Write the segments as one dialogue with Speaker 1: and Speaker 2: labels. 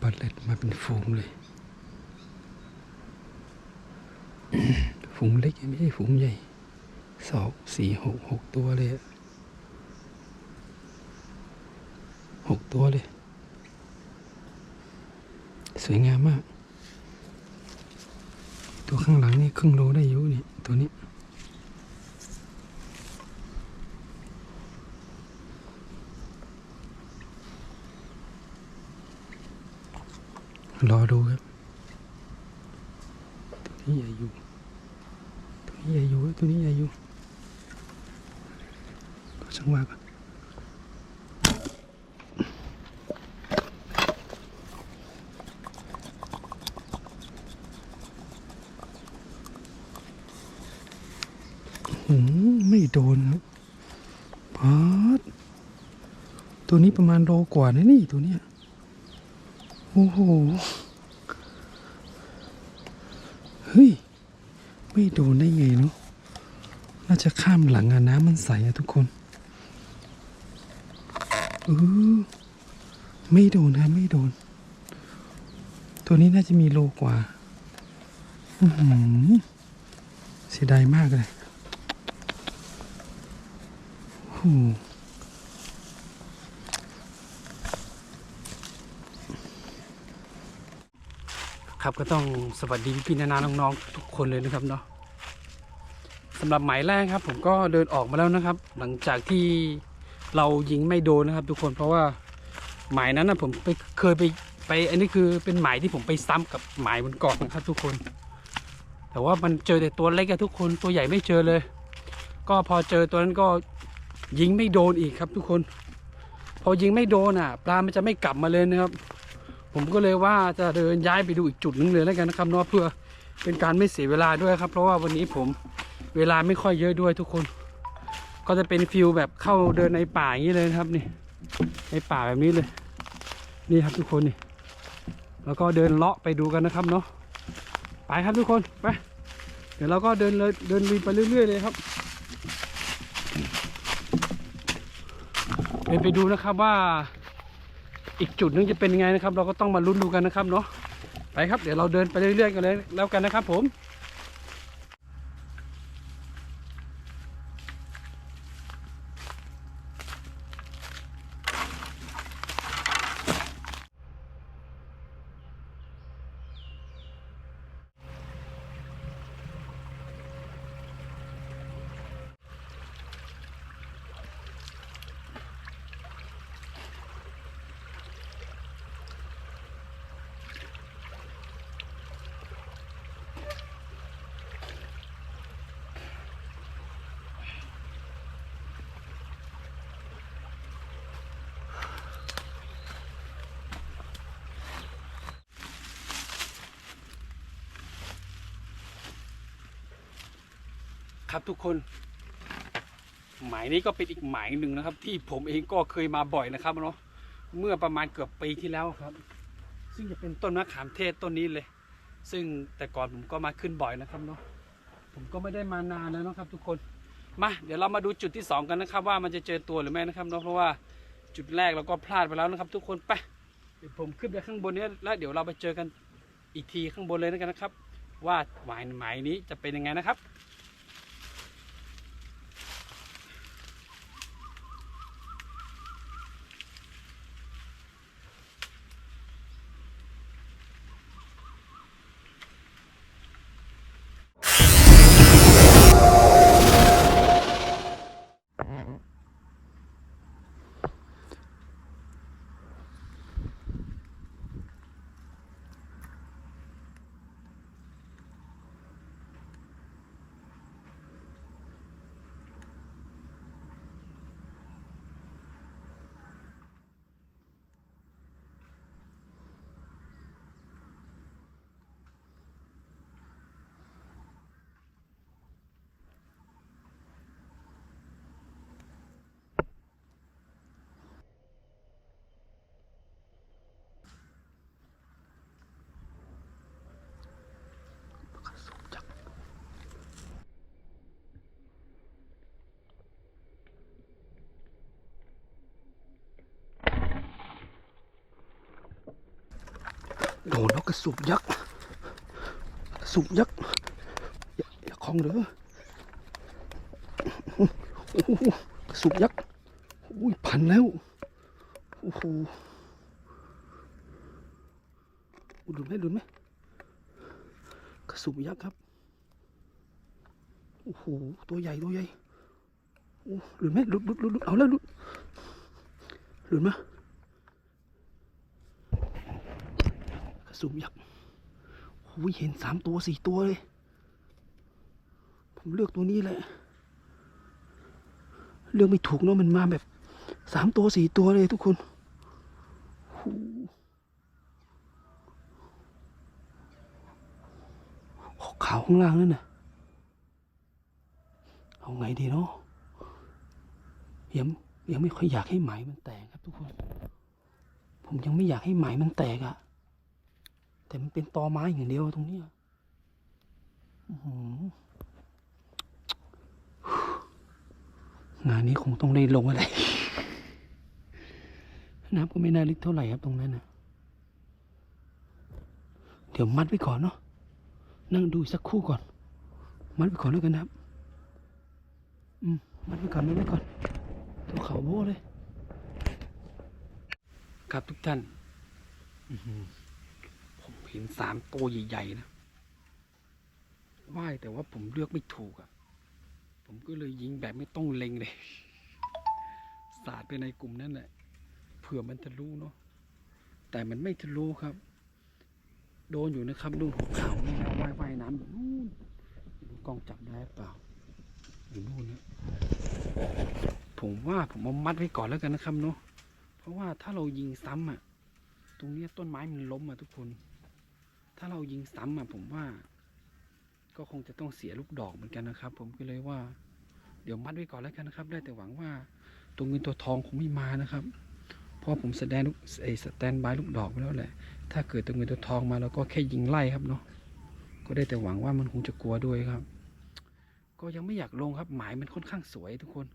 Speaker 1: ปลาเล็ดมาเป็นฝูงเลยฝูงเล็กไม่ใช่ฝูงใหญ่สองสี่หกหกตัวเลยหกตัวเลย สวยงามมาก ตัวข้างหลังนี่ครึ่งโลได้อยู่นี่ตัวนี้ รอดูครับ ตัวนี้ใหญ่อยู่ ตัวนี้ใหญ่อยู่ ตัวนี้ใหญ่อยู่ก็ช่างว่ากันหืมไม่โดนครับพาดตัวนี้ประมาณโลกว่านะนี่ตัวเนี้ย อ้โห เฮ้ย ไม่โดนได้ไงเนาะ น่าจะข้ามหลังอะน้ำมันใสอะทุกคนเออไม่โดนครับไม่โดน ตัวนี้น่าจะมีโลกว่าอือหือเสียดายมากเลยโอ้ ครับ ก็ต้องสวัสดีพี่ๆนานาน้องๆทุกคนเลยนะครับเนาะสำหรับหมายแรกครับ ผมก็เดินออกมาแล้วนะครับ หลังจากที่เรายิงไม่โดนนะครับ ทุกคนเพราะว่าหมายนั้นนะผมไปเคยไปไป อันนี้คือเป็นหมายที่ผมไปซ้ำกับหมายบนเกาะนะครับ ทุกคน แต่ว่ามันเจอแต่ตัวเล็กอะทุกคนตัวใหญ่ไม่เจอเลย ก็พอเจอตัวนั้นก็ยิงไม่โดนอีกครับ ทุกคน พอยิงไม่โดนอะ ปลามันจะไม่กลับมาเลยนะครับ ผมก็เลยว่าจะเดินย้ายไปดูอีกจุดหนึงเลยแล้วกันนะครับเนาะเพื่อเป็นการไม่เสียเวลาด้วยครับ เพราะว่าวันนี้ผมเวลาไม่ค่อยเยอะด้วยทุกคน ก็จะเป็นฟิลแบบเข้าเดินในป่าอย่างนี้เลยครับนี่ในป่าแบบนี้เลย นี่ครับทุกคนนี่ แล้วก็เดินเลาะไปดูกันนะครับเนาะไปครับทุกคนไปเดี๋ยวเราก็เดินเลยเดินวินไปเรื่อย ๆ เลยครับเดินไปดูนะครับว่า อีกจุดหนึงจะเป็นยังไงนะครับ เราก็ต้องมาลุ้นดูกันนะครับเนาะไปครับเดี๋ยวเราเดินไปเรื่อยๆกันเลยแล้วกันนะครับผม ครับทุกคน หมายนี้ก็เป็นอีกหมายหนึ่งนะครับ ที่ผมเองก็เคยมาบ่อยนะครับเนาะเมื่อประมาณเกือบปีที่แล้วครับ ซึ่งจะเป็นต้นมะขามเทศต้นนี้เลย ซึ่งแต่ก่อนผมก็มาขึ้นบ่อยนะครับเนาะผมก็ไม่ได้มานานแล้วนะครับ ทุกคนมาเดี๋ยวเรามาดูจุดที่สองกันนะครับ ว่ามันจะเจอตัวหรือไม่นะครับเนาะเพราะว่าจุดแรกเราก็พลาดไปแล้วนะครับ ทุกคนไปเดี๋ยวผมขึ้นไปข้างบนนี้แล้วเดี๋ยวเราไปเจอกันอีกทีข้างบนเลยแล้วกันนะครับ ว่าหมายหมายนี้จะเป็นยังไงนะครับ โดนแล้วกระสุบยักษ์สุบยักษ์อย่าอย่าคล้องเด้อกระสุบยักษ์อุ้ยพันแล้วโอ้โหอุ๊ยหลุดไหมหลุดไหมกระสุบยักษ์ครับโอ้โหตัวใหญ่ตัวใหญ่โอ้หลุดไหมหลุดหลุดหลุดเอาแล้วหลุดหลุดไหม กระสุบยักษ์โอ้ยเห็นสามตัวสี่ตัวเลย ผมเลือกตัวนี้แหละ เลือกไม่ถูกเนาะมันมาแบบสามตัวสี่ตัวเลยทุกคนโอ้โหขาวข้างล่างนั่นน่ะ เอาไงดีเนาะยังยังไม่ค่อยอยากให้ไหมมันแตกครับทุกคน ผมยังไม่อยากให้ไหมมันแตกอะ แต่มันเป็นตอไม้อย่างเดียวตรงนี้ยอื้อหืองานนี้คงต้องได้ลงอะไรน้ำก็ไม่น่าลึกเท่าไหร่ครับตรงนั้นนะเดี๋ยวมัดไว้ก่อนเนาะนั่งดูสักคู่ก่อน มัดไว้ก่อนแล้วกันนะครับ อืมมัดไว้ก่อนมัดไว้ก่อนตัวเขาโบ้เลย ครับทุกท่านอือ เห็นสามตัวใหญ่ๆนะว่ายแต่ว่าผมเลือกไม่ถูกอะ่ะ ผมก็เลยยิงแบบไม่ต้องเล็งเลย สาดไปในกลุ่มนั่นแหละเผื่อมันทะลุเนาะแต่มันไม่ทะลุครับ โดนอยู่นะครับดูหัวขาวนี่นะว่ายว่ายน้ำอยู่นู่นกล้องจับได้เปล่าอยู่นู่นนะผมว่าผมเอามัดไว้ก่อนแล้วกันนะครับเนาะเพราะว่าถ้าเรายิงซ้ำอะ ตรงนี้ต้นไม้มันล้มอะทุกคน ถ้าเรายิงซ้ำอะผมว่า ก็คงจะต้องเสียลูกดอกเหมือนกันนะครับ ผมก็เลยว่า เดี๋ยวมัดไว้ก่อนแล้วกันนะครับ ได้แต่หวังว่าตัวเงินตัวทองคงไม่มานะครับ เพราะผมแสดงลูกไอ้สแตนบายลูกดอกไปแล้วแหละ ถ้าเกิดตัวเงินตัวทองมาเราก็แค่ยิงไล่ครับเนาะ ก็ได้แต่หวังว่ามันคงจะกลัวด้วยครับ ก็ยังไม่อยากลงครับ หมายมันค่อนข้างสวยทุกคน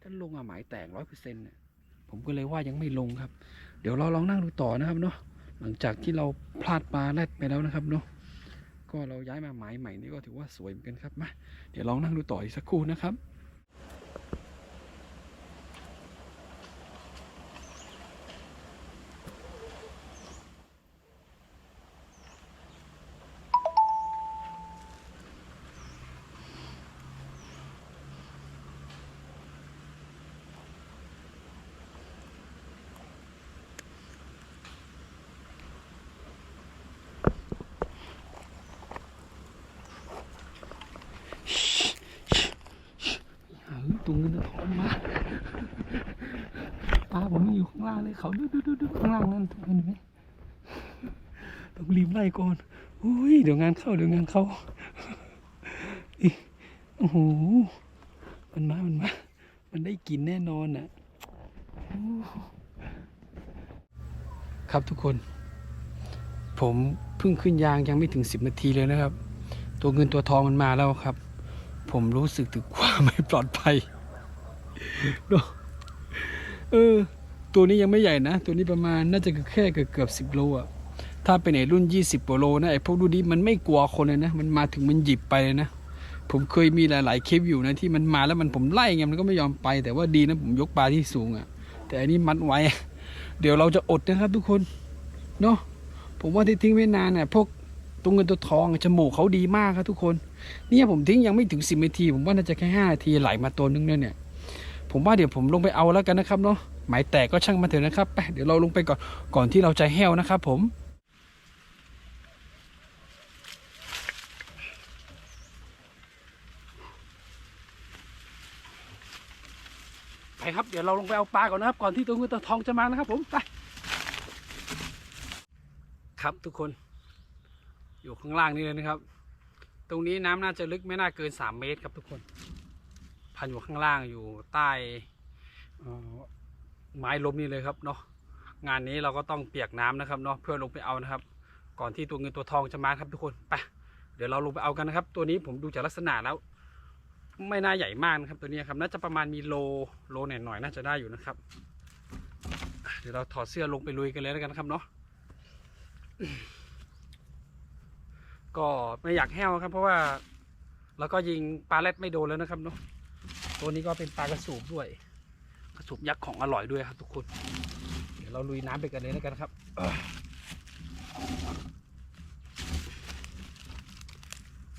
Speaker 1: ถ้าลงอะหมายแตกร้อยเปอร์เซ็นต์เนี่ยผมก็เลยว่ายังไม่ลงครับ เดี๋ยวเราลองนั่งดูต่อนะครับเนาะ หลังจากที่เราพลาดปลาแรดไปแล้วนะครับเนาะก็เราย้ายมาหมายใหม่นี่ก็ถือว่าสวยเหมือนกันครับมาเดี๋ยวลองนั่งดูต่ออีกสักครู่นะครับ เออ ตัวเงินตัวทองมาปลาผมยังอยู่ข้างล่างเลยเขาดูดูดูดูข้างล่างนั่นเห็นไหมต้องรีบไล่ก่อนอุ้ยเดี๋ยวงานเข้าเดี๋ยวงานเข้าอิโอ้โหมันมา มันมา มันได้กินแน่นอนอะครับทุกคน ผมเพิ่งขึ้นยางยังไม่ถึงสิบนาทีเลยนะครับ ตัวเงินตัวทองมันมาแล้วครับ ผมรู้สึกถึง ไม่ปลอดภัยเนอะเออ ตัวนี้ยังไม่ใหญ่นะ ตัวนี้ประมาณน่าจะแค่เกือบเกือบสิบโลอะถ้าเป็นไอ้รุ่นยี่สิบกว่าโลนะไอ้พวกรุ่นนี้มันไม่กลัวคนเลยนะ มันมาถึงมันหยิบไปเลยนะ ผมเคยมีหลาย ๆ คลิปอยู่นะที่มันมาแล้วมันผมไล่ไงมันก็ไม่ยอมไป แต่ว่าดีนะผมยกปลาที่สูงอะแต่อันนี้มัดไว้ เดี๋ยวเราจะอดนะครับทุกคน เนาะผมว่าที่ทิ้งไว้นานเนี่ยพวก ตัวเงินตัวทองจมูกเขาดีมากครับทุกคน เนี่ยผมทิ้งยังไม่ถึงสิบนาที ผมว่าน่าจะแค่ห้านาทีไหลมาตัวนึงเนี่ยเนี่ยผมว่าเดี๋ยวผมลงไปเอาแล้วกันนะครับเนาะหมายแตกก็ช่างมาเถอะนะครับไปเดี๋ยวเราลงไปก่อนก่อนที่เราจะแห้วนะครับผมไปครับเดี๋ยวเราลงไปเอาปลาก่อนนะครับ ก่อนที่ตัวเงินตัวทองจะมานะครับผมไปครับทุกคน อยู่ข้างล่างนี่เลยนะครับ ตรงนี้น้ำน่าจะลึกไม่น่าเกินสามเมตรครับทุกคน พันอยู่ข้างล่างอยู่ใต้ไม้ล้มนี่เลยครับเนาะงานนี้เราก็ต้องเปียกน้ำนะครับเนาะเพื่อลงไปเอานะครับ ก่อนที่ตัวเงินตัวทองจะมาครับทุกคนไปเดี๋ยวเราลงไปเอากันนะครับ ตัวนี้ผมดูจากลักษณะแล้ว ไม่น่าใหญ่มากนะครับ ตัวนี้ครับน่าจะประมาณมีโลโลหน่อยๆน่าจะได้อยู่นะครับ เดี๋ยวเราถอดเสื้อลงไปลุยกันเลยแล้วกันครับเนาะ ก็ไม่อยากแห้วครับ เพราะว่าเราก็ยิงปลาแรดไม่โดนแล้วนะครับเนาะตัวนี้ก็เป็นปลากระสูบด้วย กระสูบยักษ์ของอร่อยด้วยครับ ทุกคน เดี๋ยวเราลุยน้ำไปกันเลยแล้วกันครับเอ้อ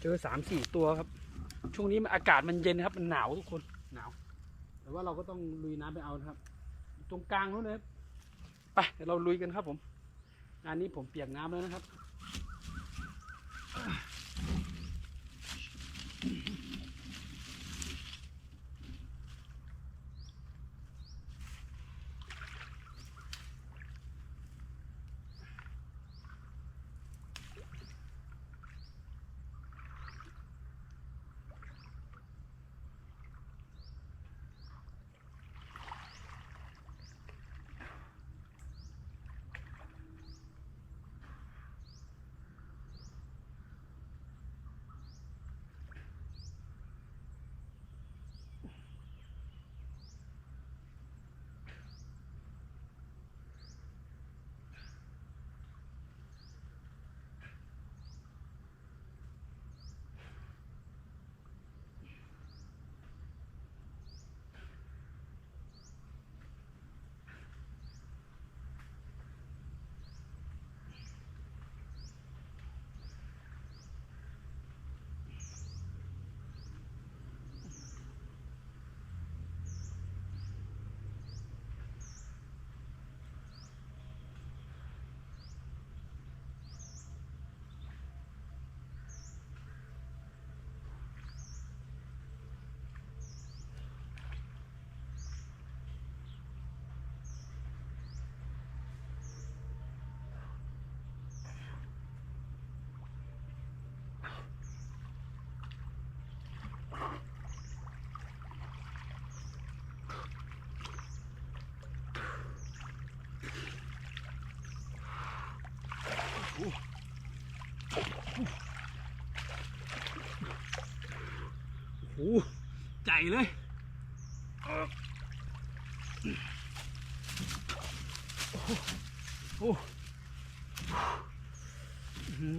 Speaker 1: เจอสามสี่ตัวครับ ช่วงนี้มันอากาศมันเย็นครับ มันหนาวทุกคนหนาว แต่ว่าเราก็ต้องลุยน้ำไปเอานะครับ ตรงกลางนู้นนะครับไปเดี๋ยวเราลุยกันครับผมงานนี้ผมเปียกน้ำแล้วนะครับ โอ้โหใจเลยโอ้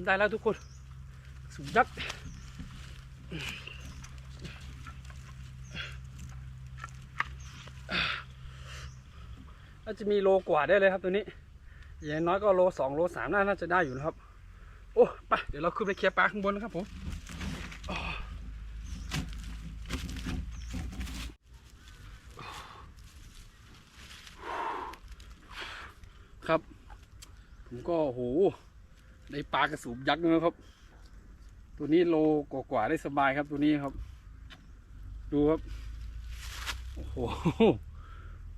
Speaker 1: ได้แล้วทุกคน สุดยักษ์น่าจะมีโลกว่าได้เลยครับตัวนี้ อย่างน้อยก็โลสองโลสามน่าจะได้อยู่นะครับ โอ้ ไป เดี๋ยวเราขึ้นไปเคลียร์ปลาข้างบนนะครับผม ครับ ผมก็โหได้ปลากระสูบยักษ์นะครับ ตัวนี้โลกว่าได้สบายครับตัวนี้ครับ ดูครับ โอ้โห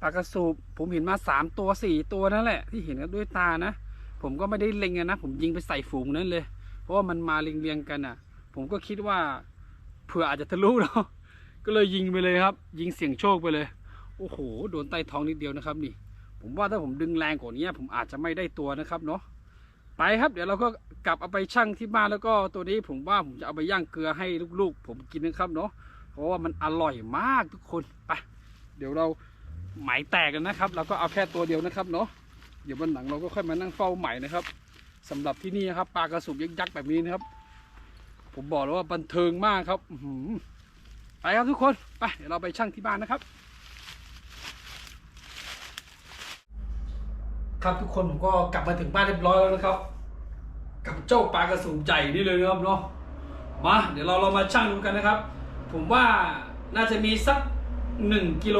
Speaker 1: ปลากระสูบผมเห็นมาสามตัวสี่ตัวนั่นแหละ ที่เห็นกันด้วยตานะ ผมก็ไม่ได้เล็งนะ ผมยิงไปใส่ฝูงนั้นเลย เพราะว่ามันมาเรียงๆกันอะ ผมก็คิดว่าเผื่ออาจจะทะลุเนาะก็เลยยิงไปเลยครับ ยิงเสี่ยงโชคไปเลย โอ้โห โดนใต้ท้องนิดเดียวนะครับนี่ ผมว่าถ้าผมดึงแรงกว่านี้ผมอาจจะไม่ได้ตัวนะครับเนาะ ไปครับเดี๋ยวเราก็กลับเอาไปชั่งที่บ้านแล้วก็ตัวนี้ผมว่าผมจะเอาไปย่างเกลือให้ลูกๆ ผมกินนะครับเนาะเพราะว่ามันอร่อยมากทุกคนไปเดี๋ยวเราไหมแตกกันนะครับ เราก็เอาแค่ตัวเดียวนะครับเนาะเดี๋ยววันหลังเราก็ค่อยมานั่งเฝ้าไหมนะครับสำหรับที่นี่นะครับปลากระสุบยักษ์แบบนี้นะครับ ผมบอกเลยว่าบันเทิงมากครับอืไปครับทุกคนไปเดี๋ยวเราไปชั่งที่บ้านนะครับ ครับทุกคนผมก็กลับมาถึงบ้านเรียบร้อยแล้วนะครับ กับเจ้าปลากระสูบใหญ่นี่เลยนะครับเนาะมาเดี๋ยวเราเรามาชั่งดูกันนะครับ ผมว่าน่าจะมีสักหนึ่งกิโล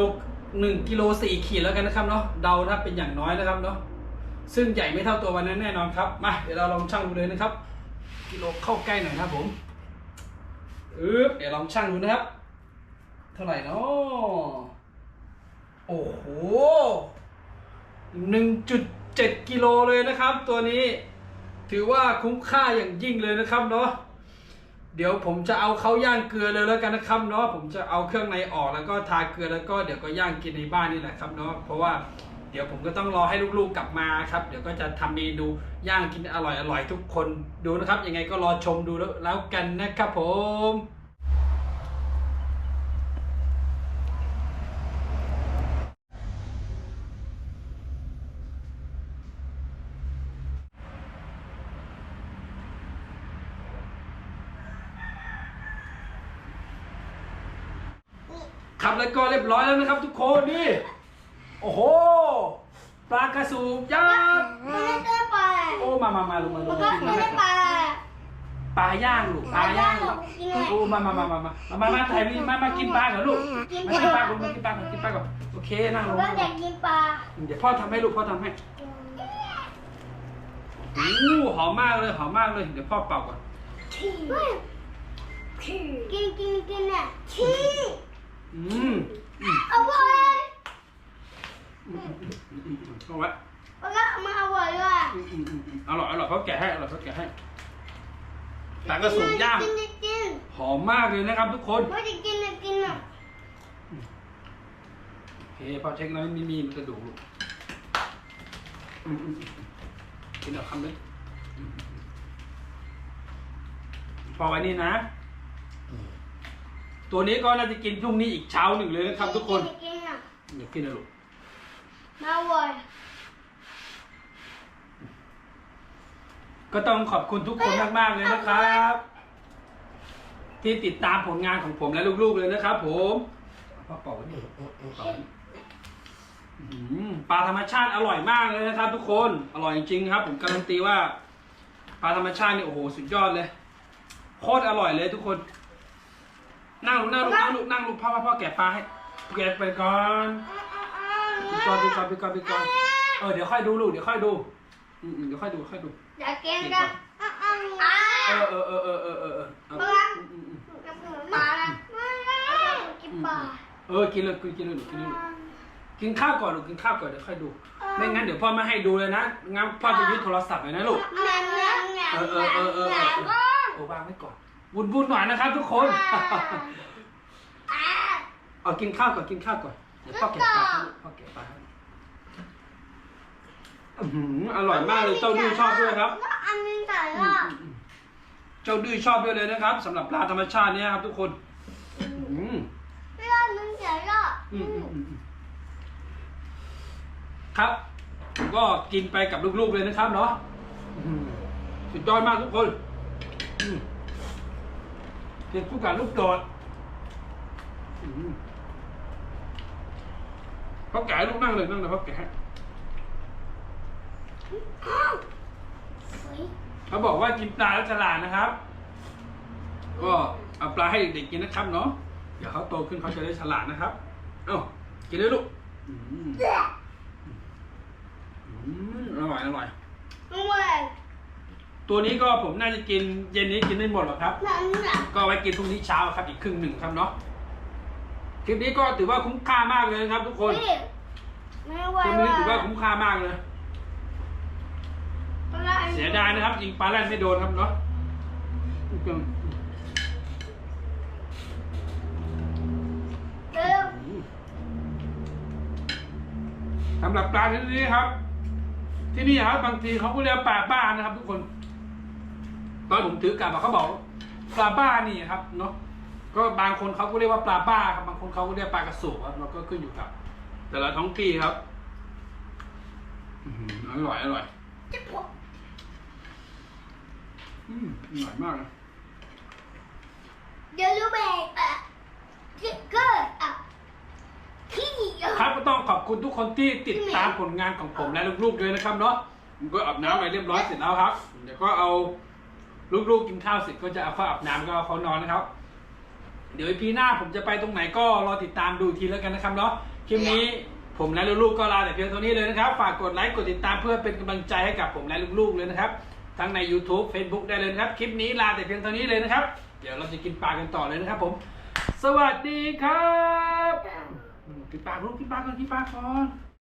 Speaker 1: หนึ่งกิโลสี่ขีดแล้วกันนะครับเนาะเดาถ้าเป็นอย่างน้อยนะครับเนาะซึ่งใหญ่ไม่เท่าตัววันนั้นแน่นอนครับมาเดี๋ยวเราลองชั่งดูเลยนะครับ กิโลเข้าใกล้หน่อยนะครับผมเอึ๊บเดี๋ยวลองชั่งดูนะครับ เท่าไหร่เนาะโอ้โห 1.7 กิโลเลยนะครับ ตัวนี้ถือว่าคุ้มค่าอย่างยิ่งเลยนะครับเนาะเดี๋ยวผมจะเอาเขาย่างเกลือเลยแล้วกันนะครับเนาะผมจะเอาเครื่องในออกแล้วก็ทาเกลือแล้วก็เดี๋ยวก็ย่างกินในบ้านนี่แหละครับเนาะเพราะว่าเดี๋ยวผมก็ต้องรอให้ลูกๆกลับมาครับ เดี๋ยวก็จะทำเมนูย่างกินอร่อยๆทุกคนดูนะครับ ยังไงก็รอชมดูแล้วกันนะครับผม แล้วก็เรียบร้อยแล้วนะครับ ทุกคนนี่โอ้โหปลากระสูบย่
Speaker 2: ได้
Speaker 1: โอ้มามามาลงมาลงมา
Speaker 2: ไม่ปลา
Speaker 1: ปลาย่างลูกปลาย่าง
Speaker 2: ลูก
Speaker 1: โอ้มามามามามามามาถ่ายมีมามากินปลาเหรอลูกมากินปลาลูกมากินปลาก่อนกินปลาก่อโอเคนั่งลง
Speaker 2: อยากกินปลา
Speaker 1: เดี๋ยวพ่อทำให้ลูกพ่อทำให้อู้หอมมากเลยหอมมากเลยเดี๋ยวพ่อเป่าก่อน
Speaker 2: กินกินกินอะชี้
Speaker 1: อืมอืม
Speaker 2: อร่อย
Speaker 1: อืมอืมอืมอืมอืมเอาไว้
Speaker 2: แล้วก็มันอร่อยด้วย
Speaker 1: อืมอืมอืมอืมอร่อยอร่อยเขาแกะให้อร่อยเขาแกะให้ปลากระสุนย่าง
Speaker 2: กินกินกิน
Speaker 1: หอมมากเลยนะครับทุกคน
Speaker 2: ไม่ได้กินเลยกินอะ
Speaker 1: โอเคพอเช็คแล้วไม่มีมันกระดูกลูกอืมอืมอืมกินเอาคำเลยอืมอืมอืมพอไว้นี่นะ ตัวนี้ก็น่าจะกินพรุ่งนี้อีกเช้าหนึ่งเลยนะครับทุกคน
Speaker 2: กินอะ
Speaker 1: เดี๋ยวกินนะลูก
Speaker 2: มาอร่อย
Speaker 1: ก็ต้องขอบคุณทุกคนมากๆเลยนะครับ ที่ติดตามผลงานของผมและลูกๆเลยนะครับผมพ่อเป่าไว้ดิเป่าไว้อื้อหือปลาธรรมชาติอร่อยมากเลยนะครับ ทุกคนอร่อยจริงๆครับ ผมการันตีว่าปลาธรรมชาตินี่โอ้โหสุดยอดเลยโคตรอร่อยเลยทุกคน นั่งลูกนั่งลูกนั่งลูกนั่งลูกพ่อพ่อพ่อแกะปลาให้แกะไปก่อนไปก่อนไปก่อนไปก่อนไปก่อนเออเดี๋ยวค่อยดูลูกเดี๋ยวค่อยดูอืมๆเดี๋ยวค่อยดูค่อยดู
Speaker 2: อยากกินกันอะอะอะ
Speaker 1: เออเออเออเออเออเออเออ
Speaker 2: ปลาปลานะกินปลา
Speaker 1: เออกินเลยกินกินเลยหนูกินเลยลูกกินข้าวก่อนลูกกินข้าวก่อนเดี๋ยวค่อยดู ไม่งั้นเดี๋ยวพ่อไม่ให้ดูเลยนะงั้นพ่อจะยึดโทรศัพท์เลยนะลูก
Speaker 2: แหนมแหนมแหนม
Speaker 1: เออเออเออเออ
Speaker 2: แหนมก็
Speaker 1: โอ้วางไว้ก่อน วุ่นวุ่นหน่อยนะครับทุกคน
Speaker 2: อะ
Speaker 1: เอากินข้าวก่อนกินข้าวก่อนเดี๋ยวพ่อแกะปลาให้ลูกพ่อแกะปลาให้อื้อหืออร่อยมากเลยเจ้าดื้อชอบด้วยครับ
Speaker 2: แล้วอันนี้ใส่
Speaker 1: อื
Speaker 2: ละ
Speaker 1: มอืมอืมเจ้าดื้อชอบด้วยเลยนะครับสำหรับปลาธรรมชาติเนี่ยครับ ทุกคนอืม
Speaker 2: แล้วอันนี้ใส่ละ
Speaker 1: อืมอืมอืมอืมครับผมก็กินไปกับลูกๆเลยนะครับเนาะอืมสุดยอดมากทุกคนอืม กินคู่กับลูกโดดเขาแกะลูกนั่งเลยนั่งเลยเขาแกะเขาบอกว่ากินปลาแล้วฉลาดนะครับ ก็เอาปลาให้เด็กๆกินนะครับเนาะเดี๋ยวเขาโตขึ้นเขาจะได้ฉลาดนะครับ เอ้ากินเลยลูกอร่อยอร่อย
Speaker 2: อร่อย
Speaker 1: ตัวนี้ก็ผมน่าจะกินเย็นนี้กินไม่หมดหรอกครับ
Speaker 2: หนังหนัง
Speaker 1: ก็เอาไว้กินพรุ่งนี้เช้าครับอีกครึ่งหนึ่งครับเนาะคลิปนี้ก็ถือว่าคุ้มค่ามากเลยนะครับ ทุกคน
Speaker 2: นี่ไม่ไหว
Speaker 1: คลิปนี้ถือว่าคุ้มค่ามากเลย
Speaker 2: อะไร
Speaker 1: เสียดายนะครับยิงปลาแรดไม่โดนครับเนาะ
Speaker 2: เร็ว
Speaker 1: สำหรับปลาที่นี่ครับ ที่นี่ครับบางทีเขาก็เรียกปลาบ้านะครับ ทุกคน ตอนผมถือกลับอะเขาบอกปลาบ้านี่ครับเนาะก็บางคนเขาก็เรียกว่าปลาบ้าครับบางคนเขาก็เรียกปลากระสูบครับเราก็ขึ้นอยู่กับ แต่ละท้องที่ครับอื้อหืออร่อยอร่อย
Speaker 2: จะพก
Speaker 1: อืมอร่อยมากเลย
Speaker 2: เดี๋ยวรู้เบรกอะจิกเกอร์อะขี้อะ
Speaker 1: ครับก็ต้องขอบคุณทุกคนที่ติดตามผลงานของผมและลูกๆด้วยนะครับเนาะผมก็อาบน้ำไปเรียบร้อยเสร็จแล้วครับ เดี๋ยวก็เอา ลูกๆกินข้าวเสร็จก็จะเอาเข้าอาบน้ำก็เอาเขานอนนะครับ เดี๋ยวพีหน้าผมจะไปตรงไหนก็รอติดตามดูอีกทีแล้วกันนะครับเนาะคลิปนี้ผมและลูกๆก็ลาแต่เพียงเท่านี้เลยนะครับ ฝากกดไลค์กดติดตามเพื่อเป็นกำลังใจให้กับผมและลูกๆเลยนะครับ ทั้งใน YouTube Facebook ได้เลยนะครับ คลิปนี้ลาแต่เพียงเท่านี้เลยนะครับ เดี๋ยวเราจะกินปลากันต่อเลยนะครับผม สวัสดีครับ กินปลาลูกกินปลาก่อนกินปลาก่อน